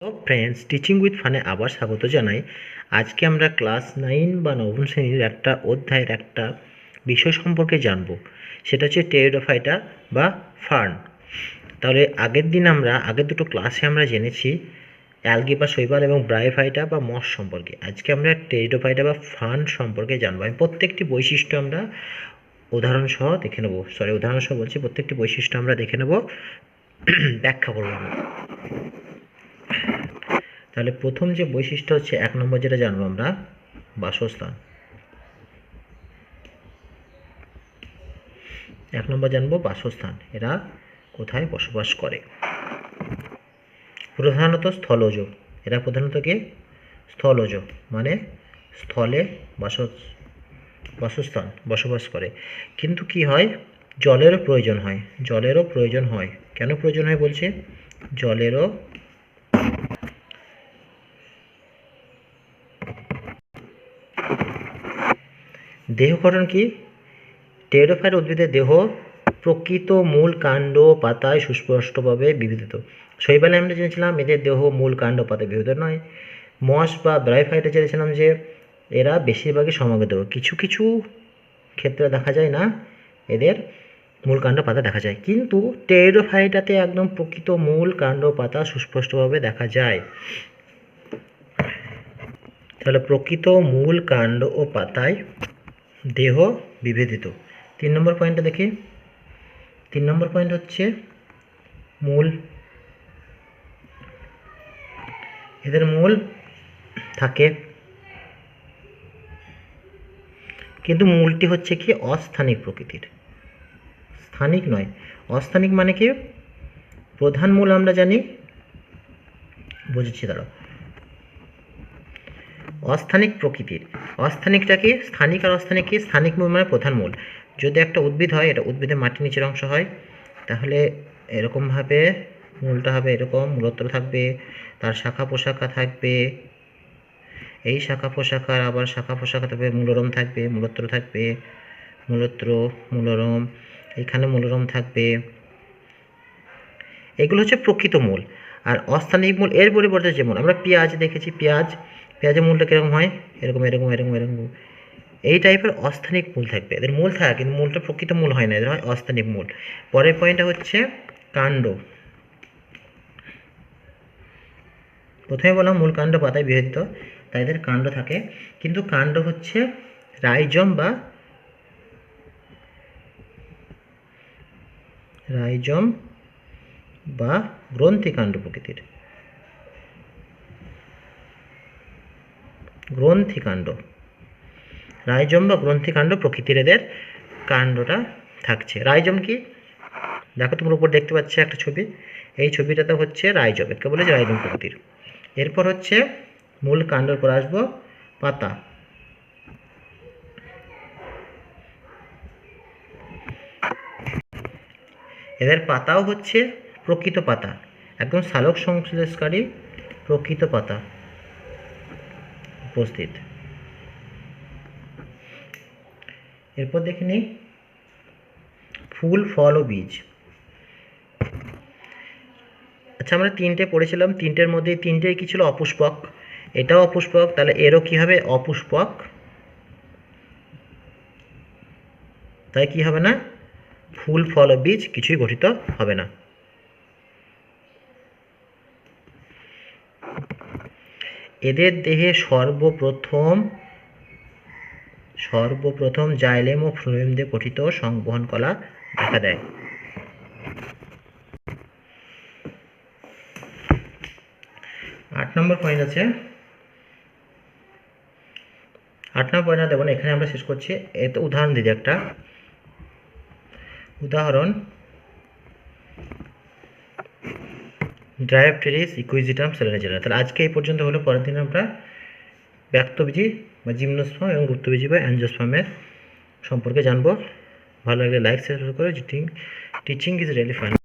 Hello friends teaching with ফানে আবার স্বাগত জানাই। আজকে আমরা ক্লাস নাইন বা নবম শ্রেণির একটা অধ্যায়ের একটা বিষয় সম্পর্কে জানব। সেটা হচ্ছে টেরিডোফাইটা বা ফার্ন। তাহলে আগের দিন আমরা, আগের দুটো ক্লাসে আমরা জেনেছি অ্যালগি বা শৈবাল এবং ব্রাইফাইটা বা মস সম্পর্কে। আজকে আমরা টেরিডোফাইটা বা ফার্ন সম্পর্কে জানব। আমি প্রত্যেকটি বৈশিষ্ট্য আমরা উদাহরণ সহ দেখে নেব। সরি উদাহরণ সহ বলছি, প্রত্যেকটি বৈশিষ্ট্য আমরা দেখে নেব। ব্যাখ্যা করব আমরা। তাহলে প্রথম যে বৈশিষ্ট্য হচ্ছে এক নম্বর যেটা জানব আমরা, বাসস্থান। এক নম্বর জানব বাসস্থান, এরা কোথায় বসবাস করে। প্রধানত স্থলজ, এরা প্রধানত কি? স্থলজ মানে স্থলে বাস বাসস্থান বসবাস করে। কিন্তু কি হয়? জলেরও প্রয়োজন হয়, জলেরও প্রয়োজন হয়। কেন প্রয়োজন হয় বলছে? জলেরও দেহ গঠন কি? টেরোফাইট উদ্ভিদের দেহ প্রকৃত মূল কাণ্ড পাতায় সুস্পষ্টভাবে বিবিধিত শৈবালে আমরা জেনেছিলাম এদের দেহ মূল কাণ্ড পাতায় বিবিধ নয়। মস বা ব্রাইফাইটে জেনেছিলাম যে এরা বেশিরভাগই সমাগত কিছু কিছু ক্ষেত্রে দেখা যায় না, এদের মূল কাণ্ড পাতা দেখা যায়। কিন্তু টেরোফাইটাতে একদম প্রকৃত মূল কাণ্ড পাতা সুস্পষ্টভাবে দেখা যায়। তাহলে প্রকৃত মূল কাণ্ড ও পাতায় দেহ বিভেদিত। তিন নম্বর পয়েন্টটা দেখি। তিন নম্বর পয়েন্ট হচ্ছে মূল। এদের মূল থাকে। কিন্তু মূলটি হচ্ছে কি অস্থানিক প্রকৃতির। স্থানিক নয়। অস্থানিক মানে কি? প্রধান মূল আমরা জানি, বুঝেছি, দাঁড়াও। অস্থানিক প্রকৃতির। অস্থানিকটা কি স্থানিক আর অস্থানিক কি স্থানিক মূল মানে প্রধান মূল। যদি একটা উদ্ভিদ হয়, এটা উদ্ভিদের মাটির নিচের অংশ হয়, তাহলে এরকমভাবে মূলটা হবে এরকম মূলত্র থাকবে, তার শাখা পোশাখা থাকবে, এই শাখা পোশাখার আবার শাখা পোশাখা থাকবে, মূলরম থাকবে মূলত্র থাকবে মূলত্র মূলরম, এখানে মূলরম থাকবে। এগুলো হচ্ছে প্রকৃত মূল। আর অস্থানিক মূল, এর পরিবর্তে যেমন আমরা পেঁয়াজ দেখেছি, পেঁয়াজ পেঁয়াজের মূলটা কীরকম হয়? এরকম এরকম এরকম এরকম। এই টাইপের অস্থানিক মূল থাকবে। এদের মূল থাকে, কিন্তু মূলটা প্রকৃত মূল হয় না, এদের হয় অস্থানিক মূল। পরের পয়েন্টটা হচ্ছে কাণ্ড। প্রথমে বললাম মূল কাণ্ড পাতায় বিভক্ত তাই এদের কাণ্ড থাকে। কিন্তু কাণ্ড হচ্ছে রাইজম বা রাইজম বা গ্রন্থিকাণ্ড প্রকৃতির। গ্রন্থিকাণ্ড। রাইজম বা গ্রন্থিকাণ্ড প্রকৃতির এদের কাণ্ডটা থাকছে। রাইজম কি? দেখো তোমার উপর দেখতে পাচ্ছ একটা ছবি। এই ছবিটাতে হচ্ছে রাইজম একে বলেছে রাইজম প্রকৃতির। এরপর হচ্ছে মূল কাণ্ডর পর আসব। পাতা। এদের পাতাও হচ্ছে প্রকৃত পাতা। একদম সালোক সংশ্লেষকারী প্রকৃত পাতা। উপস্থিত। এরপর দেখে নিই। ফুল, ফল ও বীজ। আচ্ছা আমরা তিনটে পড়েছিলাম। তিনটের মধ্যে তিনটেই কি ছিল? অপুষ্পক। এটাও অপুষ্পক। তাহলে এরও কি হবে? অপুষ্পক। তাই কি হবে না? ফুল, ফল ও বীজ কিছুই গঠিত হবে না। এদের দেহে সর্বপ্রথম সর্বপ্রথম জাইলেম ও ফ্লোয়েম দিয়ে গঠিত সংবহন কলা দেখা দেয়। আট নম্বর পয়েন্ট আছে। আট নম্বর পয়েন্ট দেখুন, এখানে আমরা শেষ করছি। এত উদাহরণ দিদি একটা। উদাহরণ ড্রাইভটেরিস ইকুইজিটাম সেলেনেজেরা তাহলে আজকে এই পর্যন্ত হলো, পরের দিন আমরা ব্যক্তবীজি বা জিমনোস্পাম এবং গুপ্তবীজি বা অ্যাঞ্জোস্পামের সম্পর্কে জানব। ভালো লাগলে লাইক শেয়ার করে টিচিং ইজ রিয়েলি ফান